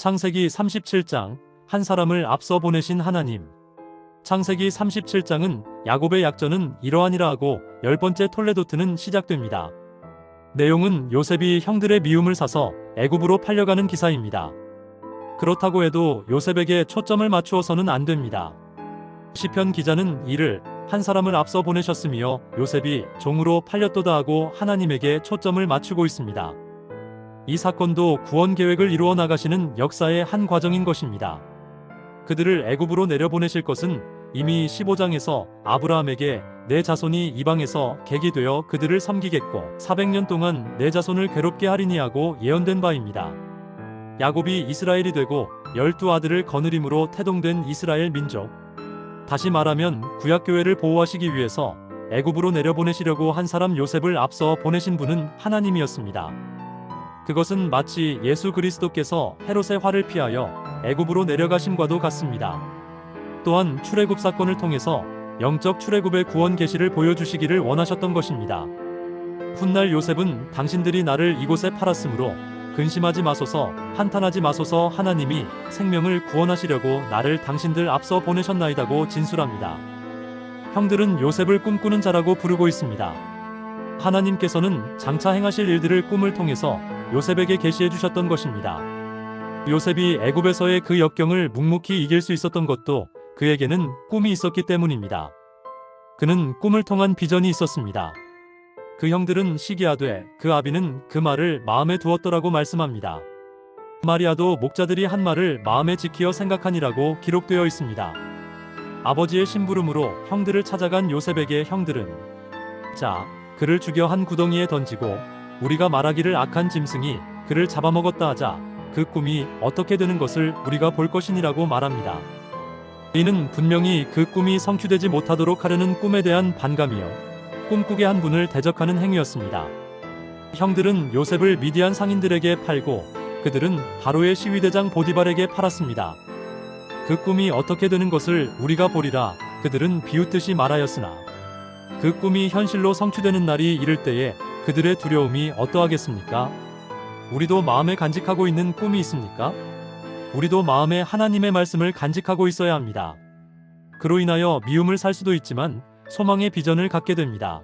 창세기 37장 한 사람을 앞서 보내신 하나님. 창세기 37장은 야곱의 약전은 이러하니라 하고 열 번째 톨레도트는 시작됩니다. 내용은 요셉이 형들의 미움을 사서 애굽으로 팔려가는 기사입니다. 그렇다고 해도 요셉에게 초점을 맞추어서는 안 됩니다. 시편 기자는 이를 한 사람을 앞서 보내셨으며 요셉이 종으로 팔렸도다 하고 하나님에게 초점을 맞추고 있습니다. 이 사건도 구원 계획을 이루어 나가시는 역사의 한 과정인 것입니다. 그들을 애굽으로 내려보내실 것은 이미 15장에서 아브라함에게 내 자손이 이방에서 객이 되어 그들을 섬기겠고 400년 동안 내 자손을 괴롭게 하리니 하고 예언된 바입니다. 야곱이 이스라엘이 되고 열두 아들을 거느림으로 태동된 이스라엘 민족. 다시 말하면 구약교회를 보호하시기 위해서 애굽으로 내려보내시려고 한 사람 요셉을 앞서 보내신 분은 하나님이었습니다. 그것은 마치 예수 그리스도께서 헤롯의 화를 피하여 애굽으로 내려가심과도 같습니다. 또한 출애굽 사건을 통해서 영적 출애굽의 구원 계시를 보여주시기를 원하셨던 것입니다. 훗날 요셉은 당신들이 나를 이곳에 팔았으므로 근심하지 마소서 한탄하지 마소서 하나님이 생명을 구원하시려고 나를 당신들 앞서 보내셨나이다고 진술합니다. 형들은 요셉을 꿈꾸는 자라고 부르고 있습니다. 하나님께서는 장차 행하실 일들을 꿈을 통해서 요셉에게 계시해 주셨던 것입니다. 요셉이 애굽에서의 그 역경을 묵묵히 이길 수 있었던 것도 그에게는 꿈이 있었기 때문입니다. 그는 꿈을 통한 비전이 있었습니다. 그 형들은 시기하되 그 아비는 그 말을 마음에 두었더라고 말씀합니다. 마리아도 목자들이 한 말을 마음에 지키어 생각하니라고 기록되어 있습니다. 아버지의 심부름으로 형들을 찾아간 요셉에게 형들은 자 그를 죽여 한 구덩이에 던지고 우리가 말하기를 악한 짐승이 그를 잡아먹었다 하자 그 꿈이 어떻게 되는 것을 우리가 볼 것이니라고 말합니다. 이는 분명히 그 꿈이 성취되지 못하도록 하려는 꿈에 대한 반감이요 꿈꾸게 한 분을 대적하는 행위였습니다. 형들은 요셉을 미디안 상인들에게 팔고 그들은 바로의 시위대장 보디발에게 팔았습니다. 그 꿈이 어떻게 되는 것을 우리가 보리라 그들은 비웃듯이 말하였으나 그 꿈이 현실로 성취되는 날이 이를 때에 그들의 두려움이 어떠하겠습니까? 우리도 마음에 간직하고 있는 꿈이 있습니까? 우리도 마음에 하나님의 말씀을 간직하고 있어야 합니다. 그로 인하여 미움을 살 수도 있지만 소망의 비전을 갖게 됩니다.